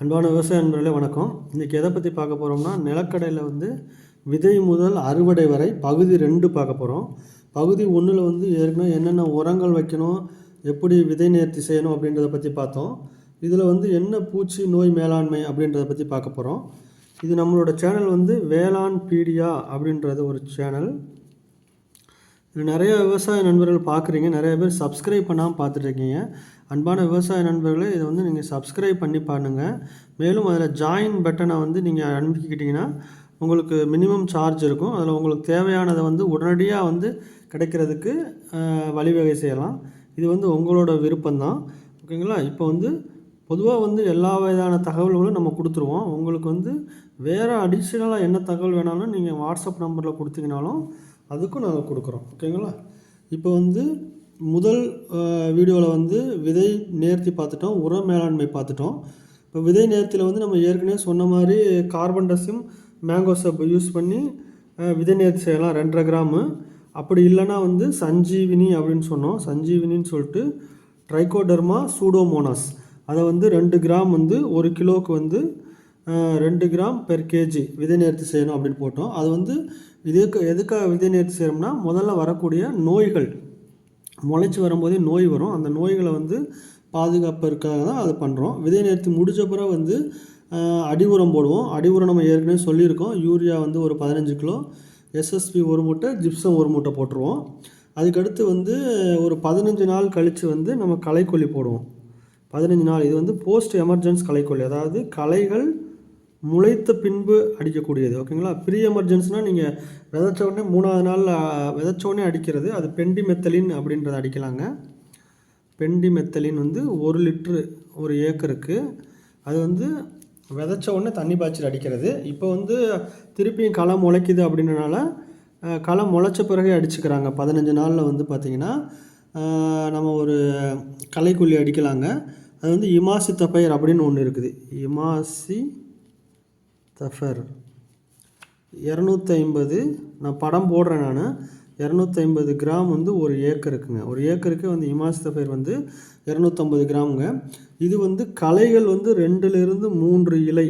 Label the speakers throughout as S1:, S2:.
S1: அன்பான விவசாய நண்பர்களே வணக்கம். இன்றைக்கி எதை பற்றி பார்க்க போகிறோம்னா நிலக்கடையில் வந்து விதை முதல் அறுவடை வரை பகுதி ரெண்டு பார்க்க போகிறோம் பகுதி ஒன்றில் வந்து ஏற்கனவே என்னென்ன உரங்கள் வைக்கணும் எப்படி விதை நேர்த்தி செய்யணும் அப்படின்றத பற்றி பார்த்தோம். இதில் வந்து என்ன பூச்சி நோய் மேலாண்மை அப்படின்றத பற்றி பார்க்க போகிறோம் இது நம்மளோட சேனல் வந்து வேளாண் பீடியா அப்படின்றது ஒரு சேனல். நிறைய விவசாய நண்பர்கள் பார்க்குறீங்க. நிறைய பேர் சப்ஸ்கிரைப் பண்ணாமல் பார்த்துட்ருக்கீங்க. அன்பான விவசாய நண்பர்களே இதை வந்து நீங்கள் சப்ஸ்கிரைப் பண்ணி பண்ணுங்கள் மேலும் அதில் ஜாயின் பட்டனை வந்து நீங்கள் அனுப்பிக்கிட்டிங்கன்னா உங்களுக்கு மினிமம் சார்ஜ் இருக்கும். அதில் உங்களுக்கு தேவையானதை வந்து உடனடியாக வந்து கிடைக்கிறதுக்கு வழிவகை செய்யலாம். இது வந்து உங்களோட விருப்பம்தான். ஓகேங்களா? இப்போ வந்து பொதுவாக வந்து எல்லா வயதான தகவல்களும் நம்ம கொடுத்துருவோம். உங்களுக்கு வந்து வேறு அடிஷ்னலாக என்ன தகவல் வேணாலும் நீங்கள் வாட்ஸ்அப் நம்பரில் கொடுத்தீங்கனாலும் அதுக்கும் நாங்கள் கொடுக்குறோம் ஓகேங்களா? இப்போ வந்து முதல் வீடியோவில் வந்து விதை நேர்த்தி பார்த்துட்டோம் உர மேலாண்மை பார்த்துட்டோம். இப்போ விதை நேர்த்தியில் வந்து நம்ம ஏற்கனவே சொன்ன மாதிரி கார்பன் டஸும் மேங்கோ சப் யூஸ் பண்ணி விதை நேர்த்தி செய்யலாம் ரெண்டரை கிராமு. அப்படி இல்லைன்னா வந்து சஞ்சீவினி அப்படின்னு சொன்னோம். சஞ்சீவினின்னு சொல்லிட்டு ட்ரைகோடர்மா சூடோமோனாஸ் அதை வந்து ரெண்டு கிராம் வந்து ஒரு கிலோவுக்கு வந்து ரெண்டு கிராம் பெர் கேஜி விதை நேர்த்தி செய்யணும் அப்படின்னு போட்டோம். அது வந்து இதுக்கு எதுக்காக விதை நேர்த்தி செய்யணும்னா முதல்ல வரக்கூடிய நோய்கள் முளைச்சி வரும்போதே நோய் வரும். அந்த நோய்களை வந்து பாதுகாப்பதற்காக தான் அதை பண்ணுறோம் விதை நேர்த்தி முடிஞ்ச பிறகு வந்து அடி உரம் போடுவோம். அடி உரம் நம்ம ஏற்கனவே சொல்லியிருக்கோம். யூரியா வந்து ஒரு பதினஞ்சு கிலோ எஸ்எஸ்பி ஒரு மூட்டை ஜிப்சம் ஒரு மூட்டை போட்டுருவோம். அதுக்கடுத்து வந்து ஒரு பதினஞ்சு நாள் கழித்து வந்து நம்ம களைக்கொல்லி போடுவோம். பதினஞ்சு நாள். இது வந்து போஸ்ட் எமர்ஜென்ஸ் களைக்கொல்லி அதாவது களைகள் முளைத்த பின்பு அடிக்கக்கூடியது. ஓகேங்களா? ப்ரீ எமர்ஜென்சினால் நீங்கள் விதைச்ச உடனே மூணாவது நாள் விதைச்ச உடனே அடிக்கிறது. அது பெண்டி மெத்தலின் அப்படின்றத அடிக்கலாங்க. பெண்டி மெத்தலின் வந்து ஒரு லிட்ரு ஒரு ஏக்கருக்கு. அது வந்து விதைச்ச உடனே தண்ணி பாய்ச்சல் அடிக்கிறது. இப்போ வந்து திருப்பியும் களை முளைக்குது அப்படின்றனால களை முளைச்ச பிறகு அடிச்சுக்கிறாங்க. பதினஞ்சு நாளில் வந்து பார்த்திங்கன்னா நம்ம ஒரு களைக்குள்ளி அடிக்கலாங்க. அது வந்து இமாசி தப்பயர் அப்படின்னு ஒன்று இருக்குது. இமாசி தஃபர். இரநூத்தி ஐம்பது நான் படம் போடுறேன் நான். இரநூத்தி ஐம்பது கிராம் வந்து ஒரு ஏக்கருக்குங்க. ஒரு ஏக்கருக்கு வந்து இமாசித்தபயிர் வந்து இரநூத்தம்பது கிராமுங்க. இது வந்து கலைகள் வந்து ரெண்டுலேருந்து மூன்று இலை.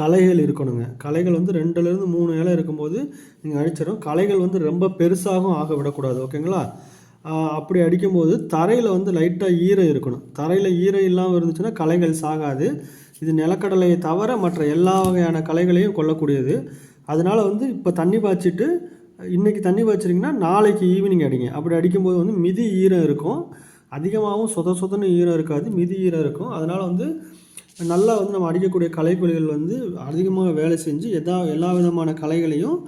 S1: கலைகள் இருக்கணுங்க. கலைகள் வந்து ரெண்டுலேருந்து மூணு இலை இருக்கும்போது நீங்கள் அடிச்சிடும் கலைகள் வந்து ரொம்ப பெருசாகவும் ஆக விடக்கூடாது. ஓகேங்களா? அப்படி அடிக்கும்போது தரையில் வந்து லைட்டாக ஈரம் இருக்கணும். தரையில் ஈரம் இல்லாமல் இருந்துச்சுன்னா கலைகள் சாகாது. இது நிலக்கடலையை தவிர மற்ற எல்லா வகையான களைகளையும் கொல்லக்கூடியது. அதனால் வந்து இப்போ தண்ணி பாய்ச்சிட்டு இன்றைக்கி தண்ணி பாய்ச்சிட்டிங்கன்னா நாளைக்கு ஈவினிங் அடிங்க. அப்படி அடிக்கும்போது வந்து மிதி ஈரம் இருக்கும். அதிகமாகவும் சொத சொதன்னு ஈரம் இருக்காது மிதி ஈரம் இருக்கும். அதனால் வந்து நல்லா வந்து நம்ம அடிக்கக்கூடிய களைக்கொல்லிகள் வந்து அதிகமாக வேலை செஞ்சு எதா எல்லா விதமான களைகளையும்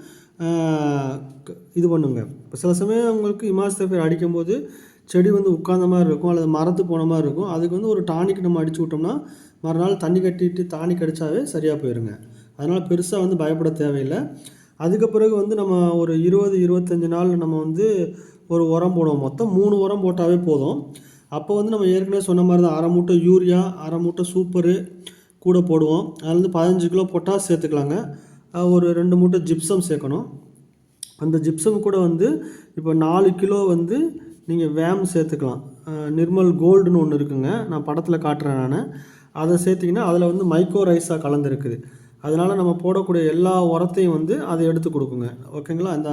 S1: இது பண்ணுங்க. இப்போ சில சமயம் உங்களுக்கு இமாஸ்தபேர் அடிக்கும்போது செடி வந்து உட்கார்ந்த மாதிரி இருக்கும் அல்லது மரத்து போன மாதிரி இருக்கும். அதுக்கு வந்து ஒரு டானிக் நம்ம அடிச்சு விட்டோம்னா மறுநாள் தண்ணி கட்டிட்டு தாணி கடித்தாவே சரியாக போயிடுங்க அதனால் பெருசாக வந்து பயப்பட தேவையில்லை. அதுக்கு பிறகு வந்து நம்ம ஒரு இருபது இருபத்தஞ்சி நாள் நம்ம வந்து ஒரு உரம் போடுவோம். மொத்தம் மூணு உரம் போட்டாவே போதும். அப்போ வந்து நம்ம ஏற்கனவே சொன்ன மாதிரி தான் அரை மூட்டை யூரியா அரை மூட்டை சூப்பரு கூட போடுவோம். அதில் வந்து பதினஞ்சு கிலோ பொட்டாஸ் சேர்த்துக்கலாங்க. ஒரு ரெண்டு மூட்டை ஜிப்சம் சேர்க்கணும். அந்த ஜிப்சம் கூட வந்து இப்போ நாலு கிலோ வந்து நீங்கள் வேம் சேர்த்துக்கலாம். நிர்மல் கோல்டுன்னு ஒன்று இருக்குங்க. நான் படத்தில் காட்டுறேன் நான். அதை சேர்த்திங்கன்னா அதில் வந்து மைக்ரோ ரைஸாக கலந்துருக்குது. அதனால் நம்ம போடக்கூடிய எல்லா உரத்தையும் வந்து அதை எடுத்து கொடுக்குங்க. ஓகேங்களா அந்த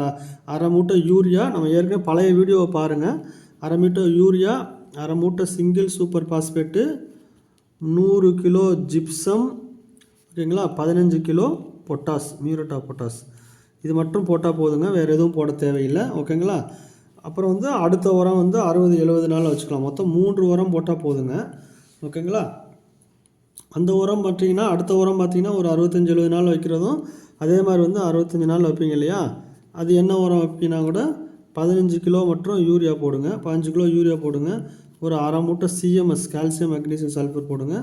S1: அரை மூட்டை யூரியா நம்ம ஏற்கனவே பழைய வீடியோவை பாருங்கள் அரை மூட்டை யூரியா அரை மூட்டை சிங்கிள் சூப்பர் பாஸ்பேட்டு நூறு கிலோ ஜிப்சம் ஓகேங்களா பதினஞ்சு கிலோ பொட்டாஸ் மியூரட்டா பொட்டாஸ் இது மட்டும் போட்டால் போதுங்க வேறு எதுவும் போட தேவையில்லை. ஓகேங்களா அப்புறம் வந்து அடுத்த உரம் வந்து அறுபது எழுபது நாள் வச்சுக்கலாம். மொத்தம் மூன்று உரம் போட்டால் போதுங்க. ஓகேங்களா அந்த உரம் பார்த்தீங்கன்னா அடுத்த உரம் பார்த்தீங்கன்னா ஒரு அறுபத்தஞ்சு எழுபது நாள் வைக்கிறதும் அதே மாதிரி வந்து அறுபத்தஞ்சி நாள் வைப்பீங்க இல்லையா? அது என்ன உரம் வைப்பீங்கன்னா கூட பதினஞ்சு கிலோ மற்றும் யூரியா போடுங்க. பதினஞ்சு கிலோ யூரியா போடுங்க. ஒரு அரை மூட்டை சிஎம்எஸ் கால்சியம் மெக்னீசியம் சல்ஃபர் போடுங்க.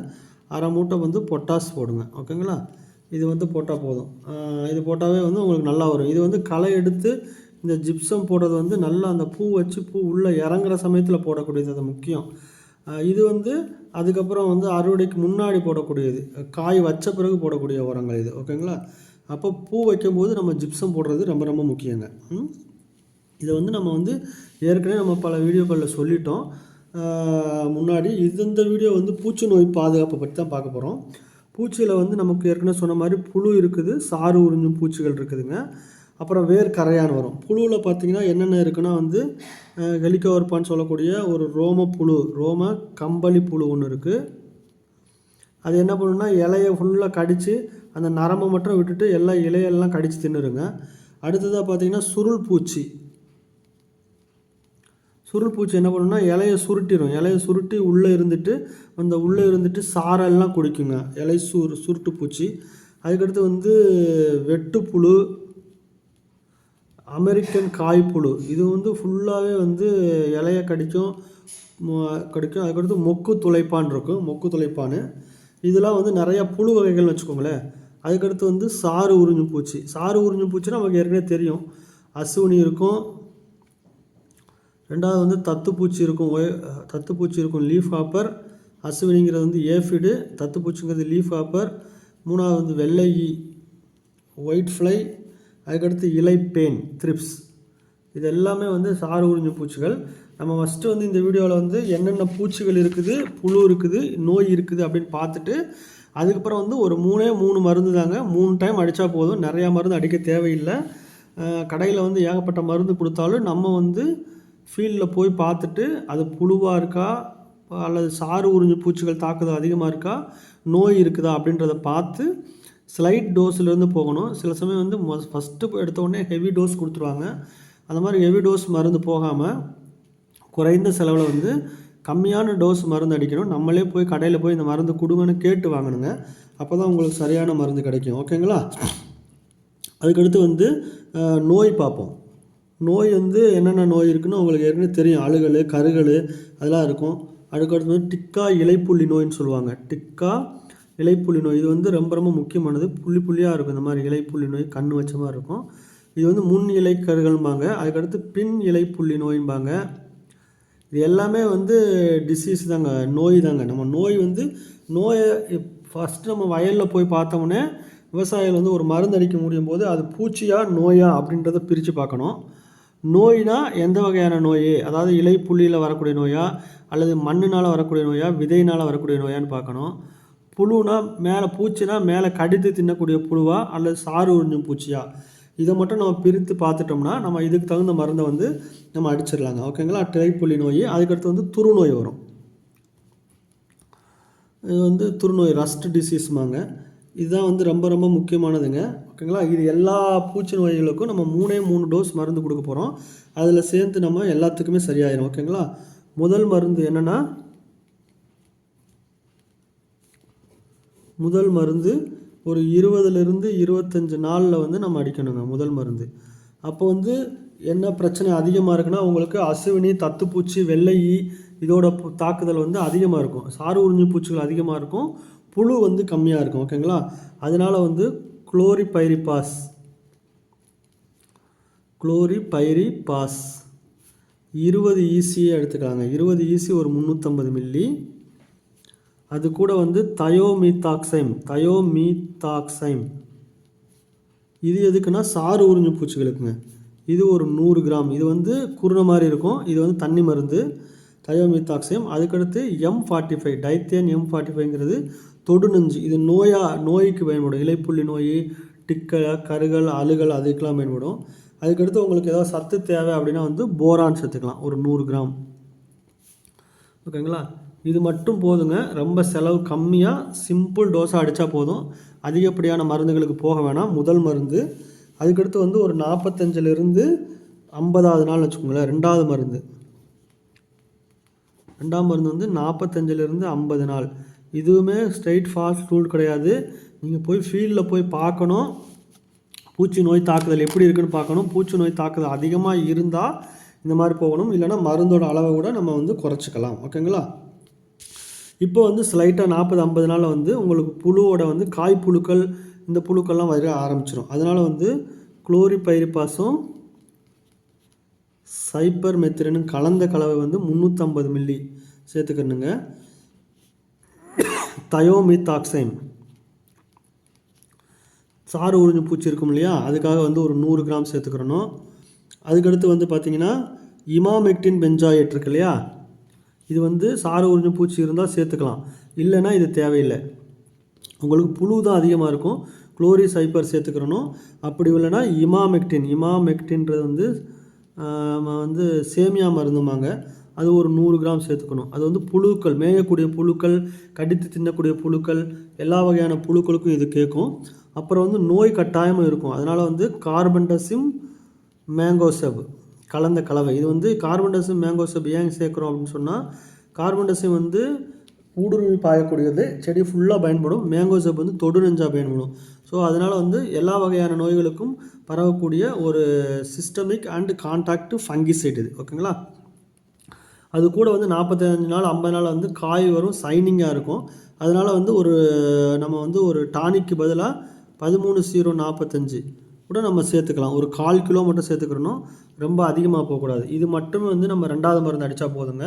S1: அரை மூட்டை வந்து பொட்டாஸ் போடுங்க. ஓகேங்களா இது வந்து போட்டால் போதும். இது போட்டாவே வந்து உங்களுக்கு நல்லா வரும். இது வந்து களை எடுத்து இந்த ஜிப்சம் போடுறது வந்து நல்லா அந்த பூ வச்சு பூ உள்ளே இறங்குற சமயத்தில் போடக்கூடியது. அது முக்கியம். இது வந்து அதுக்கப்புறம் வந்து அறுவடைக்கு முன்னாடி போடக்கூடியது. காய் வச்ச பிறகு போடக்கூடிய உரங்கள் இது. ஓகேங்களா? அப்போ பூ வைக்கும்போது நம்ம ஜிப்சம் போடுறது ரொம்ப ரொம்ப முக்கியங்க. இதை வந்து நம்ம வந்து ஏற்கனவே நம்ம பல வீடியோக்களில் சொல்லிட்டோம். முன்னாடி இது இந்த வீடியோ வந்து பூச்சி நோய் பாதுகாப்பை பற்றி தான் பார்க்க போகிறோம் பூச்சியில் வந்து நமக்கு ஏற்கனவே சொன்ன மாதிரி புழு இருக்குது சாறு உறிஞ்சும் பூச்சிகள் இருக்குதுங்க. அப்புறம் வேர் கரையான் வரும். புழுவில் பார்த்தீங்கன்னா என்னென்ன இருக்குன்னா வந்து ஹெலிகவர்பான்னு சொல்லக்கூடிய ஒரு ரோம புழு ரோம கம்பளி புழு ஒன்று இருக்குது அது என்ன பண்ணுன்னா இலையை ஃபுல்லாக கடித்து அந்த நரம்பை மட்டும் விட்டுட்டு எல்லா இலையெல்லாம் கடித்து தின்னுருங்க. அடுத்ததாக பார்த்தீங்கன்னா சுருள் பூச்சி. சுருள் பூச்சி என்ன பண்ணுன்னா இலையை சுருட்டிடும் இலையை சுருட்டி உள்ளே இருந்துட்டு அந்த உள்ளே இருந்துட்டு சாரெல்லாம் குடிக்குங்க. இலை சுரு சுருட்டு பூச்சி. அதுக்கடுத்து வந்து வெட்டுப்புழு அமெரிக்கன் காய்ப்புழு. இது வந்து ஃபுல்லாகவே வந்து இலையை கடிக்கும். கடிக்கும் அதுக்கடுத்து மொக்கு துளைப்பான் இருக்கும். மொக்கு துளைப்பான். இதெல்லாம் வந்து நிறையா புழு வகைகள்னு வச்சுக்கோங்களேன். அதுக்கடுத்து வந்து சாறு உறிஞ்சு பூச்சி. சாறு உறிஞ்சு பூச்சின்னா நமக்கு ஏற்கனவே தெரியும். அசுவினி இருக்கும். ரெண்டாவது வந்து தத்துப்பூச்சி இருக்கும். ஒய- தத்துப்பூச்சி இருக்கும் லீஃப் ஹாப்பர் அசுவினிங்கிறது வந்து ஏஃபிடு தத்துப்பூச்சிங்கிறது லீஃப் ஹாப்பர் மூணாவது வந்து வெள்ளை ஒயிட் ஃப்ளை அதுக்கடுத்து இலைப்பேன் த்ரிப்ஸ் இது எல்லாமே வந்து சாறு உறிஞ்சு பூச்சிகள். நம்ம ஃபஸ்ட்டு வந்து இந்த வீடியோவில் வந்து என்னென்ன பூச்சிகள் இருக்குது புழு இருக்குது நோய் இருக்குது அப்படின்னு பார்த்துட்டு அதுக்கப்புறம் வந்து ஒரு மூணே மூணு மருந்து தாங்க. மூணு டைம் அடித்தா போதும். நிறையா மருந்து அடிக்க தேவையில்லை. கடையில் வந்து ஏகப்பட்ட மருந்து கொடுத்தாலும் நம்ம வந்து ஃபீல்டில் போய் பார்த்துட்டு அது புழுவாக இருக்கா அல்லது சாறு உறிஞ்சு பூச்சிகள் தாக்குதல் அதிகமாக இருக்கா நோய் இருக்குதா அப்படின்றத பார்த்து ஸ்லைட் டோஸ்லேருந்து போகணும். சில சமயம் வந்து மொ ஃபஸ்ட்டு எடுத்த உடனே ஹெவி டோஸ் கொடுத்துருவாங்க. அந்த மாதிரி ஹெவி டோஸ் மருந்து போகாமல் குறைந்த செலவில் வந்து கம்மியான டோஸ் மருந்து அடிக்கணும். நம்மளே போய் கடையில் போய் இந்த மருந்து கொடுங்கன்னு கேட்டு வாங்கணுங்க. அப்போ தான் உங்களுக்கு சரியான மருந்து கிடைக்கும். ஓகேங்களா? அதுக்கடுத்து வந்து நோய் பார்ப்போம். நோய் வந்து என்னென்ன நோய் இருக்குன்னு உங்களுக்கு ஏற்கனவே தெரியும். அழுகல் கருகல் அதெல்லாம் இருக்கும். அதுக்கடுத்து வந்து டிக்கா இலைப்புள்ளி நோயின்னு சொல்லுவாங்க. டிக்கா இலைப்புள்ளி நோய். இது வந்து ரொம்ப ரொம்ப முக்கியமானது. புள்ளி புள்ளியாக இருக்கும் இந்த மாதிரி இலைப்புள்ளி நோய் கண் வச்ச மாதிரி இருக்கும். இது வந்து முன் இலை அதுக்கடுத்து பின் இலைப்புள்ளி நோய்ம்பாங்க. இது எல்லாமே வந்து டிசீஸ் தாங்க நோய் தாங்க. நம்ம நோய் வந்து நோயை ஃபஸ்ட்டு நம்ம வயலில் போய் பார்த்தோம்னே விவசாயிகள் வந்து ஒரு மருந்து அடிக்க முடியும் போது அது பூச்சியா நோயா அப்படின்றத பிரித்து பார்க்கணும். நோய்னா எந்த வகையான நோய்? அதாவது இலை புள்ளியில் வரக்கூடிய நோயா அல்லது மண்ணுனால் வரக்கூடிய நோயா விதையினால் வரக்கூடிய நோயான்னு பார்க்கணும். புழுனா மேலே பூச்சினா மேலே கடித்து தின்னக்கூடிய புழுவா அல்லது சாறு உறிஞ்சும் பூச்சியா? இதை மட்டும் நம்ம பிரித்து பார்த்துட்டோம்னா நம்ம இதுக்கு தகுந்த மருந்தை வந்து நம்ம அடிச்சிடலாங்க. ஓகேங்களா? திரைப்புள்ளி நோய் அதுக்கடுத்து வந்து துருநோய் வரும். இது வந்து துருநோய் ரஸ்ட் டிசீஸ்மாங்க இதுதான் வந்து ரொம்ப ரொம்ப முக்கியமானதுங்க. ஓகேங்களா? இது எல்லா பூச்சி நோய்களுக்கும் நம்ம மூணே மூணு டோஸ் மருந்து கொடுக்க போகிறோம் அதில் சேர்த்து நம்ம எல்லாத்துக்குமே சரியாயிரும். ஓகேங்களா? முதல் மருந்து என்னென்னா முதல் மருந்து ஒரு இருபதுலேருந்து இருபத்தஞ்சு நாளில் வந்து நம்ம அடிக்கணுங்க முதல் மருந்து. அப்போ வந்து என்ன பிரச்சனை அதிகமாக இருக்குன்னா உங்களுக்கு அசுவினி தத்துப்பூச்சி வெள்ளை ஈ இதோட பு- தாக்குதல் வந்து அதிகமாக இருக்கும். சாறு உறிஞ்சு பூச்சிகள் அதிகமாக இருக்கும். புழு வந்து கம்மியாக இருக்கும் ஓகேங்களா? அதனால வந்து குளோரிபைரிபாஸ். குளோரிபைரிபாஸ். இருபது ஈசியை எடுத்துக்கலாங்க. இருபது ஈசி ஒரு முந்நூற்றம்பது மில்லி. அது கூட வந்து தயோமீத்தாக்சைம் தயோமீத்தாக்சைம் இது எதுக்குன்னா சாறு உறிஞ்சு பூச்சிகளுக்குங்க. இது ஒரு நூறு கிராம். இது வந்து குருண மாதிரி இருக்கும். இது வந்து தண்ணி மருந்து தயோமீத்தாக்சைம் அதுக்கடுத்து M forty five Dithane M forty ஃபைவ்ங்கிறது தொடுநஞ்சு. இது நோயா நோய்க்கு பயன்படும். இலைப்புள்ளி நோய் டிக்கல் கருகள் அழுகல் அதுக்கெல்லாம் பயன்படும். அதுக்கடுத்து உங்களுக்கு ஏதாவது சத்து தேவை அப்படின்னா வந்து போரான் சேர்த்துக்கலாம். ஒரு நூறு கிராம். ஓகேங்களா? இது மட்டும் போதுங்க. ரொம்ப செலவு கம்மியாக சிம்பிள் டோஸாக அடித்தா போதும். அதிகப்படியான மருந்துகளுக்கு போக வேணாம். முதல் மருந்து. அதுக்கடுத்து வந்து ஒரு நாற்பத்தஞ்சிலிருந்து ஐம்பதாவது நாள் வச்சுக்கோங்களேன். ரெண்டாவது மருந்து. ரெண்டாம் மருந்து வந்து நாற்பத்தஞ்சிலிருந்து ஐம்பது நாள். இதுவுமே ஸ்ட்ரைட் ஃபாஸ்ட் ரூல் கிடையாது. நீங்கள் போய் ஃபீல்டில் போய் பார்க்கணும். பூச்சி நோய் தாக்குதல் எப்படி இருக்குன்னு பார்க்கணும். பூச்சி நோய் தாக்குதல் அதிகமாக இருந்தால் இந்த மாதிரி போகணும். இல்லைன்னா மருந்தோட அளவை கூட நம்ம வந்து குறைச்சிக்கலாம். ஓகேங்களா? இப்போ வந்து ஸ்லைட்டாக நாற்பது ஐம்பது நாளில் வந்து உங்களுக்கு புழுவோட வந்து காய் புழுக்கள் இந்த புழுக்கள்லாம் வர ஆரம்பிச்சிடும் அதனால் வந்து குளோரிபைரிபாஸும் சைப்பர் மெத்திரனும் கலந்த கலவை வந்து முந்நூற்றம்பது மில்லி சேர்த்துக்கணுங்க. தயோமித்தாக்சைம் சாறு உறிஞ்சு பூச்சி இருக்கும் இல்லையா? அதுக்காக வந்து ஒரு நூறு கிராம் சேர்த்துக்கிறணும். அதுக்கடுத்து வந்து பார்த்திங்கன்னா இமாமெக்டின் பெஞ்சாயட் இருக்கு இல்லையா? இது வந்து சாறு உறிஞ்சும் பூச்சி இருந்தால் சேர்த்துக்கலாம். இல்லைன்னா இது தேவையில்லை. உங்களுக்கு புழு தான் அதிகமாக இருக்கும். குளோரி சைப்பர் சேர்த்துக்கிறணும். அப்படி இல்லைன்னா இமாமெக்டின். இமாமெக்டின்றது வந்து வந்து சேமியா மருந்துமாங்க அது ஒரு நூறு கிராம் சேர்த்துக்கணும். அது வந்து புழுக்கள் மேயக்கூடிய புழுக்கள் கடித்து தின்னக்கூடிய புழுக்கள் எல்லா வகையான புழுக்களுக்கும் இது கேட்கும். அப்புறம் வந்து நோய் கட்டாயமும் இருக்கும். அதனால் வந்து கார்பன்டசிம் மேங்கோசெப். கலந்த கலவை. இது வந்து கார்பன்டசிம் மேங்கோசப் ஏன் சேர்க்குறோம் அப்படின்னு சொன்னால் கார்பன்டசிம் வந்து ஊடுருவி பாயக்கூடியது செடி ஃபுல்லாக பயன்படும். மேங்கோசப் வந்து தொடு நெஞ்சாக பயன்படும். ஸோ அதனால் வந்து எல்லா வகையான நோய்களுக்கும் பரவக்கூடிய ஒரு சிஸ்டமிக் அண்ட் கான்டாக்ட் ஃபங்கிசைட் இது. ஓகேங்களா அது கூட வந்து நாற்பத்தஞ்சு நாள் ஐம்பது நாள் வந்து காய் வரும் சைனிங்காக இருக்கும். அதனால் வந்து ஒரு நம்ம வந்து ஒரு டானிக்கு பதிலாக பதிமூணு ஜீரோ நாற்பத்தஞ்சு கூட நம்ம சேர்த்துக்கலாம். ஒரு கால் கிலோ மட்டும் சேர்த்துக்கிறணும் ரொம்ப அதிகமாக போகக்கூடாது. இது மட்டுமே வந்து நம்ம ரெண்டாவது மருந்து அடித்தா போதுங்க.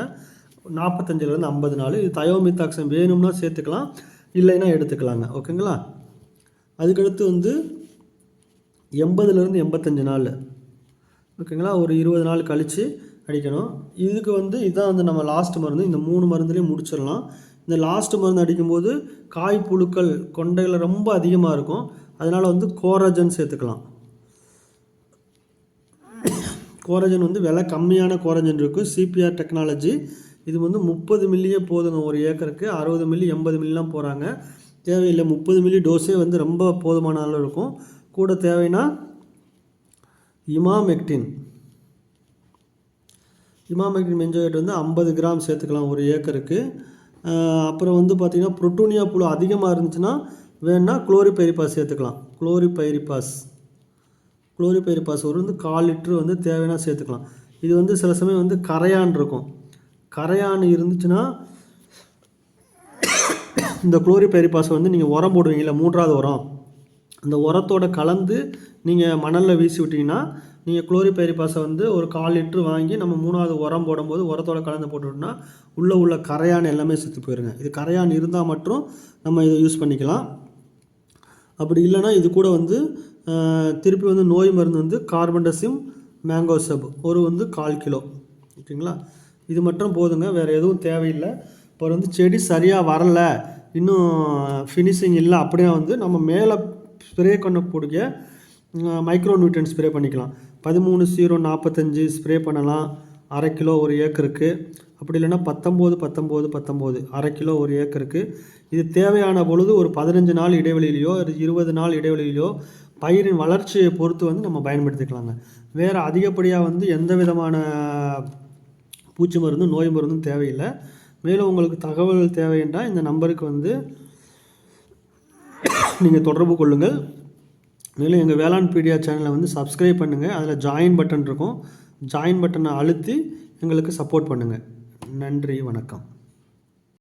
S1: நாற்பத்தஞ்சிலேருந்து ஐம்பது நாள் இது தயோமித்தாக்சம் வேணும்னா சேர்த்துக்கலாம். இல்லைன்னா எடுத்துக்கலாங்க. ஓகேங்களா? அதுக்கடுத்து வந்து எண்பதுலேருந்து எண்பத்தஞ்சு நாள். ஓகேங்களா? ஒரு இருபது நாள் கழித்து அடிக்கணும். இதுக்கு வந்து இதான் வந்து நம்ம லாஸ்ட் மருந்து. இந்த மூணு மருந்துலேயும் முடிச்சிடலாம். இந்த லாஸ்ட் மருந்து அடிக்கும்போது காய் புழுக்கள் கொண்டையில் ரொம்ப அதிகமாக இருக்கும். அதனால் வந்து கோரஜன் சேர்த்துக்கலாம். கோரஜன் வந்து விலை கம்மியான கோரஜன் இருக்குது சிபிஆர் டெக்னாலஜி இது வந்து முப்பது மில்லியே போதுங்க. ஒரு ஏக்கருக்கு அறுபது மில்லி எண்பது மில்லிலாம் போகிறாங்க தேவையில்லை. முப்பது மில்லி டோஸே வந்து ரொம்ப போதுமான அளவு இருக்கும். கூட தேவைன்னா இமாமெக்டின். இமாமெக்டின் மெஞ்சோயேட் வந்து ஐம்பது கிராம் சேர்த்துக்கலாம் ஒரு ஏக்கருக்கு. அப்புறம் வந்து பார்த்திங்கன்னா புரோட்டோனியா புழு அதிகமாக இருந்துச்சுன்னா வேணால் குளோரிபைரிபாஸ் சேர்த்துக்கலாம். குளோரிபைரிபாஸ் குளோரிபைரிபாஸ் ஒரு வந்து கால் லிட்ரு வந்து தேவைன்னா சேர்த்துக்கலாம். இது வந்து சில சமயம் வந்து கரையான் இருக்கும். கரையான் இருந்துச்சுன்னா இந்த குளோரிபைரிபாஸை வந்து நீங்கள் உரம் போடுவீங்கல்ல மூன்றாவது உரம். அந்த உரத்தோட கலந்து நீங்கள் மணலில் வீசி விட்டீங்கன்னா நீங்கள் குளோரிபைரிபாஸை வந்து ஒரு கால் லிட்ரு வாங்கி நம்ம மூணாவது உரம் போடும்போது உரத்தோட கலந்து போட்டுவிட்டோம்னா உள்ளே உள்ள கரையான் எல்லாமே செத்து போயிருங்க. இது கரையான் இருந்தால் மட்டும் நம்ம இதை யூஸ் பண்ணிக்கலாம். அப்படி இல்லைன்னா இது கூட வந்து திருப்பி வந்து நோய் மருந்து வந்து கார்பன்டசிம் மேங்கோ சப் ஒரு வந்து கால் கிலோ. ஓகேங்களா? இது மட்டும் போதுங்க. வேறு எதுவும் தேவையில்லை. இப்போ வந்து செடி சரியாக வரலை. இன்னும் ஃபினிஷிங் இல்லை அப்படின்னா வந்து நம்ம மேலே ஸ்ப்ரே பண்ணக்கூடிய மைக்ரோ நியூட்ரன் ஸ்ப்ரே பண்ணிக்கலாம். பதிமூணு ஜீரோ நாற்பத்தஞ்சு ஸ்ப்ரே பண்ணலாம். அரை கிலோ ஒரு ஏக்கருக்கு அப்படி இல்லைன்னா பத்தொம்போது பத்தொம்போது பத்தொம்போது. அரை கிலோ ஒரு ஏக்கருக்கு இது தேவையான பொழுது ஒரு பதினஞ்சு நாள் இடைவெளியிலையோ இருபது நாள் இடைவெளியிலையோ பயிரின் வளர்ச்சியை பொறுத்து வந்து நம்ம பயன்படுத்திக்கலாங்க. வேறு அதிகப்படியாக வந்து எந்த விதமான பூச்சி மருந்தும் நோய் மருந்தும் தேவையில்லை. மேலும் உங்களுக்கு தகவல் தேவைன்றால் இந்த நம்பருக்கு வந்து நீங்கள் தொடர்பு கொள்ளுங்கள். மேலும் எங்கள் வேளாண் பீடியா சேனலை வந்து சப்ஸ்கிரைப் பண்ணுங்கள் அதில் ஜாயின் பட்டன் இருக்கும். ஜாயின் பட்டனை அழுத்தி எங்களுக்கு சப்போர்ட் பண்ணுங்கள் நன்றி வணக்கம்.